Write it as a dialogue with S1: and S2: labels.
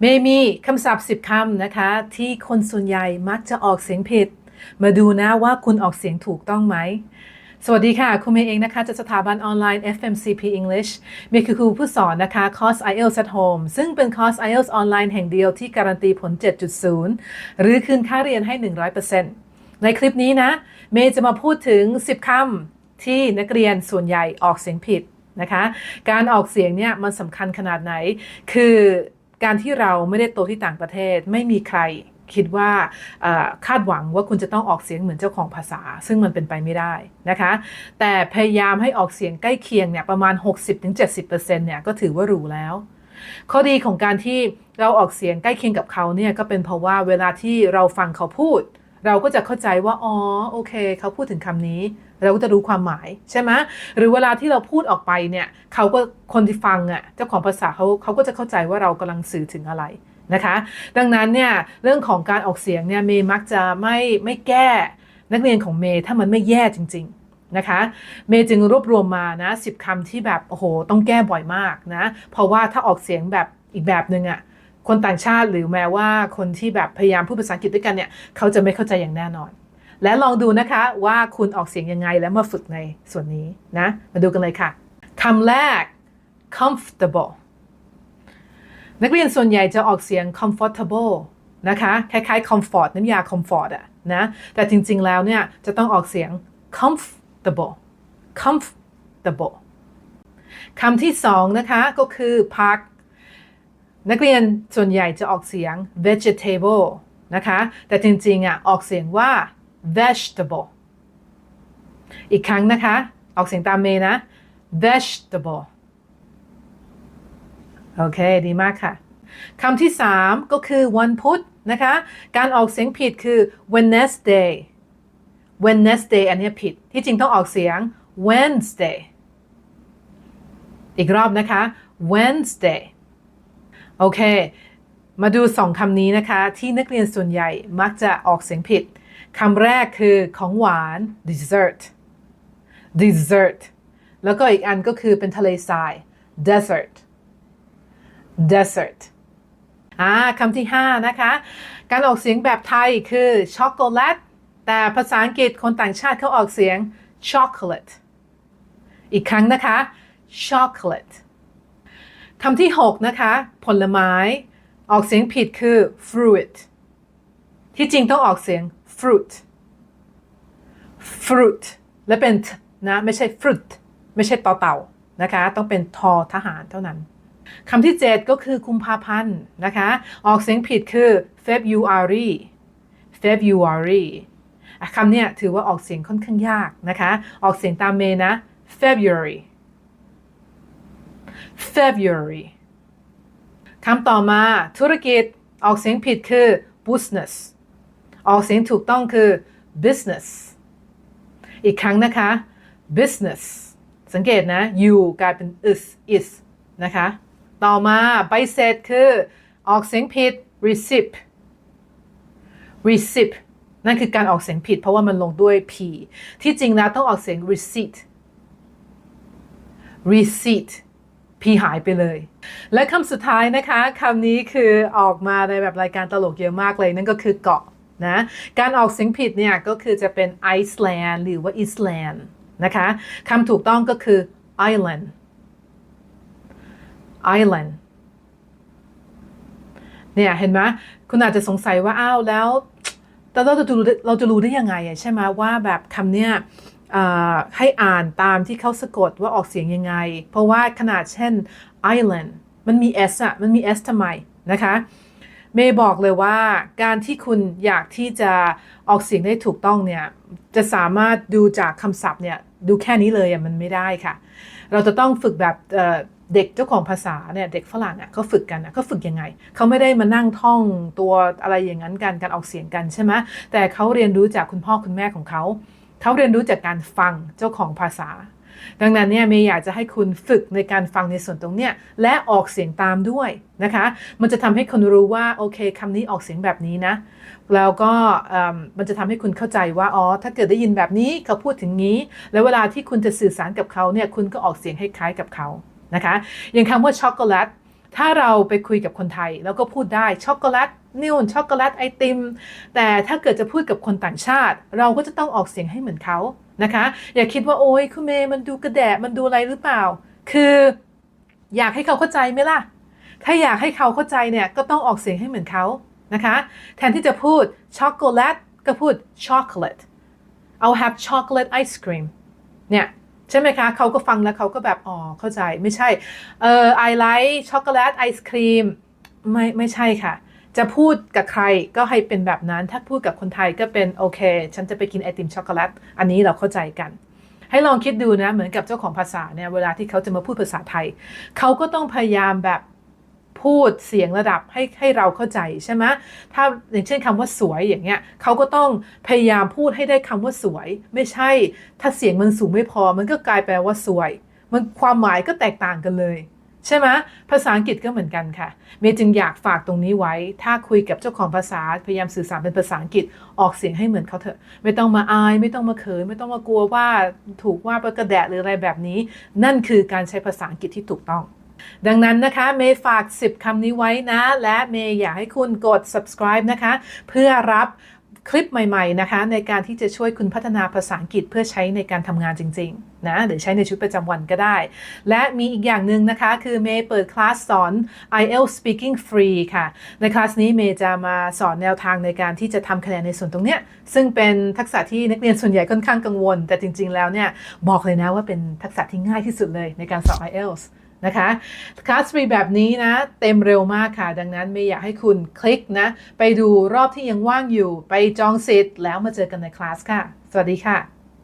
S1: เมมีคำศัพท์10คำนะคะ ที่คนส่วนใหญ่มักจะออกเสียงผิด มาดูนะว่าคุณออกเสียงถูกต้องไหม สวัสดีค่ะ คุณเมย์เองนะคะจากสถาบันออนไลน์ FMCP English เมย์คือครูผู้สอนนะคะคอร์ส IELTS at Home ซึ่งเป็นคอร์ส IELTS ออนไลน์แห่งเดียวที่การันตีผล 7.0 หรือคืนค่าเรียนให้ 100%ในคลิปนี้นะ เมย์จะมาพูดถึง 10คำที่นักเรียนส่วนใหญ่ออกเสียงผิดนะคะ การออกเสียงเนี่ยมันสำคัญขนาดไหน คือ การที่เราไม่ได้โตที่ต่างประเทศไม่มีใครคิดว่าคาดหวังว่าคุณจะต้องออกเสียงเหมือนเจ้าของภาษา ซึ่งมันเป็นไปไม่ได้นะคะ แต่พยายามให้ออกเสียงใกล้เคียงเนี่ยประมาณ 60-70%เนี่ยก็ถือว่าหรูแล้ว ข้อดีของการที่เราออกเสียงใกล้เคียงกับเขาเนี่ยก็เป็นเพราะว่าเวลาที่เราฟังเขาพูด เราก็จะเข้าใจว่าอ๋อโอเค เขาพูดถึงคำนี้ เราก็จะรู้ความหมายใช่ไหมหรือเวลาที่เราพูดออกไปเนี่ยเขาก็คนที่ฟังอะเจ้าของภาษาเขาเขาก็จะเข้าใจว่าเรากำลังสื่อถึงอะไรนะคะ ดังนั้นเนี่ยเรื่องของการออกเสียงเนี่ยเมย์มักจะไม่ไม่แก้นักเรียนของเมย์ถ้ามันไม่แย่จริงๆนะคะเมย์จึงรวบรวมมานะสิบคำที่แบบ โอ้โห ต้องแก้บ่อยมากนะ เพราะว่าถ้าออกเสียงแบบอีกแบบหนึ่งอะ คนต่างชาติหรือแม้ว่าคนที่แบบพยายามพูดภาษาอังกฤษด้วยกันเนี่ยเขาจะไม่เข้าใจอย่างแน่นอน และลองดูนะคะว่าคุณออกเสียงยังไงแล้วมาฝึกในส่วนนี้นะ มาดูกันเลยค่ะคำแรก comfortable นักเรียนส่วนใหญ่จะออกเสียง comfortable นะคะคล้ายๆ comfort น้ำยา comfort อะนะแต่จริงๆแล้วเนี่ยจะต้องออกเสียง comfortable comfortable คำที่สองนะคะก็คือ park นักเรียนส่วนใหญ่จะออกเสียง vegetable นะคะ แต่จริงๆอะออกเสียงว่า vegetable อีกครั้งนะคะ ออกเสียงตามเมนะ vegetable โอเค ดีมากค่ะคำที่ 3 ก็คือวันพุธนะคะ การออกเสียงผิดคือ Wednesday Wednesday อันนี้ผิด ที่จริงต้องออกเสียง Wednesday อีกรอบนะคะ Wednesday โอเค มาดูสองคำนี้นะคะ ที่นักเรียนส่วนใหญ่มักจะออกเสียงผิดคำแรกคือของหวาน dessert dessert แล้วก็อีกอันก็คือเป็นทะเลทราย desert desert อ่าคำที่ 5 นะคะ การออกเสียงแบบไทยคือช็อกโกแลตแต่ภาษาอังกฤษคนต่างชาติเขาออกเสียง chocolate อีกครั้งนะคะ chocolate คำที่ 6 นะคะ ผลไม้ ออกเสียงผิดคือ fruit ที่จริงต้องออกเสียง fruit fruit และเป็นนะไม่ใช่ fruit ไม่ใช่ต่อเต่านะคะ ต้องเป็นทอทหารเท่านั้นคำที่ 7 ก็คือกุมภาพันธ์นะคะ ออกเสียงผิดคือ February February คำเนี้ยถือว่าออกเสียงค่อนข้างยากนะคะ ออกเสียงตามเมนะ February February คำต่อมาธุรกิจออกเสียงผิดคือ business ออกเสียงถูกต้องคือ business อีกครั้งนะคะ business สังเกตนะ you กลายเป็น is is นะคะ ต่อมาใบเสร็จคือออกเสียงผิด receipt receipt นั่นคือการออกเสียงผิดเพราะว่ามันลงด้วย p ที่จริงนะต้องออกเสียง receipt receipt p หายไปเลย และคำสุดท้ายนะคะคำนี้คือออกมาในแบบรายการตลกเยอะมากเลยนั่นก็คือเกาะนะการออกเสียงผิดเนี่ยก็คือจะเป็น Iceland หรือว่า Island นะคะคำถูกต้องก็คือ island island เนี่ยเห็นไหมคุณอาจจะสงสัยว่าอ้าวแล้วแต่เราจะรู้เราจะรู้ได้ยังไงใช่ไหมว่าแบบคำเนี้ย ให้อ่านตามที่เขาสะกดว่าออกเสียงยังไง เพราะว่าขนาดเช่น island มันมี s อะมันมี s ทำไมนะคะ เมย์บอกเลยว่าการที่คุณอยากที่จะออกเสียงได้ถูกต้องเนี่ย จะสามารถดูจากคำศัพท์เนี่ยดูแค่นี้เลยมันไม่ได้ค่ะ เราจะต้องฝึกแบบเด็กเจ้าของภาษาเนี่ยเด็กฝรั่งอะเขาฝึกกันอะเขาฝึกยังไงเขาไม่ได้มานั่งท่องตัวอะไรอย่างนั้นกันการออกเสียงกันใช่ไหมแต่เขาเรียนรู้จากคุณพ่อคุณแม่ของเขา เขาเรียนรู้จากการฟังเจ้าของภาษา ดังนั้นเนี่ยเมย์อยากจะให้คุณฝึกในการฟังในส่วนตรงเนี้ยและออกเสียงตามด้วยนะคะ มันจะทำให้คนรู้ว่าโอเคคำนี้ออกเสียงแบบนี้นะ แล้วก็มันจะทำให้คุณเข้าใจว่าอ๋อถ้าเกิดได้ยินแบบนี้เขาพูดถึงนี้ แล้วเวลาที่คุณจะสื่อสารกับเขาเนี่ยคุณก็ออกเสียงให้คล้ายกับเขานะคะ อย่างคำว่าช็อกโกแลตถ้าเราไปคุยกับคนไทย แล้วก็พูดได้ช็อกโกแลต นิวช็อกโกแลตไอติม แต่ถ้าเกิดจะพูดกับคนต่างชาติ เราก็จะต้องออกเสียงให้เหมือนเขานะคะ อย่าคิดว่าโอ๊ยคุณเมย์มันดูกระแดะมันดูอะไรหรือเปล่า คืออยากให้เขาเข้าใจไหมล่ะ ถ้าอยากให้เขาเข้าใจเนี่ยก็ต้องออกเสียงให้เหมือนเขานะคะ แทนที่จะพูดช็อกโกแลตก็พูด chocolate I'll have chocolate ice cream เนี่ยใช่ไหมคะ เขาก็ฟังแล้วเขาก็แบบ อ๋อ เข้าใจ ไม่ใช่ เออ I like chocolate ice cream ไม่ ไม่ใช่ค่ะ จะพูดกับใครก็ให้เป็นแบบนั้น ถ้าพูดกับคนไทยก็เป็นโอเค ฉันจะไปกินไอติมช็อกโกแลต อันนี้เราเข้าใจกัน ให้ลองคิดดูนะ เหมือนกับเจ้าของภาษาเนี่ยเวลาที่เขาจะมาพูดภาษาไทย เขาก็ต้องพยายามแบบพูดเสียงระดับให้ให้เราเข้าใจใช่ไหมถ้าอย่างเช่นคำว่าสวยอย่างเงี้ยเขาก็ต้องพยายามพูดให้ได้คำว่าสวย ไม่ใช่ ถ้าเสียงมันสูงไม่พอ มันก็กลายแปลว่าสวย มันความหมายก็แตกต่างกันเลย ใช่ไหมภาษาอังกฤษก็เหมือนกันค่ะ เมย์จึงอยากฝากตรงนี้ไว้ ถ้าคุยกับเจ้าของภาษาพยายามสื่อสารเป็นภาษาอังกฤษออกเสียงให้เหมือนเขาเถอะ ไม่ต้องมาอาย ไม่ต้องมาเขิน ไม่ต้องมากลัวว่าถูกว่าประกระแดะหรืออะไรแบบนี้ นั่นคือการใช้ภาษาอังกฤษที่ถูกต้องดังนั้นนะคะ เมย์ฝาก 10 คำนี้ไว้นะ และเมย์อยากให้คุณกด subscribe นะคะ เพื่อรับ คลิปใหม่ๆนะคะในการที่จะช่วยคุณพัฒนาภาษาอังกฤษเพื่อใช้ในการทำงานจริงๆนะหรือใช้ในชีวิตประจำวันก็ได้ และมีอีกอย่างหนึ่งนะคะคือเมย์เปิดคลาสสอน IELTS Speaking Free ค่ะ ในคลาสนี้เมย์จะมาสอนแนวทางในการที่จะทำคะแนนในส่วนตรงเนี้ยซึ่งเป็นทักษะที่นักเรียนส่วนใหญ่ค่อนข้างกังวล แต่จริงๆแล้วเนี่ยบอกเลยนะว่าเป็นทักษะที่ง่ายที่สุดเลยในการสอบ IELTS นะคะคลาสฟรีแบบนี้นะ เต็มเร็วมากค่ะ ดังนั้นไม่อยากให้คุณคลิกนะ ไปดูรอบที่ยังว่างอยู่ ไปจองสิทธิ์แล้วมาเจอกันในคลาสค่ะ สวัสดีค่ะ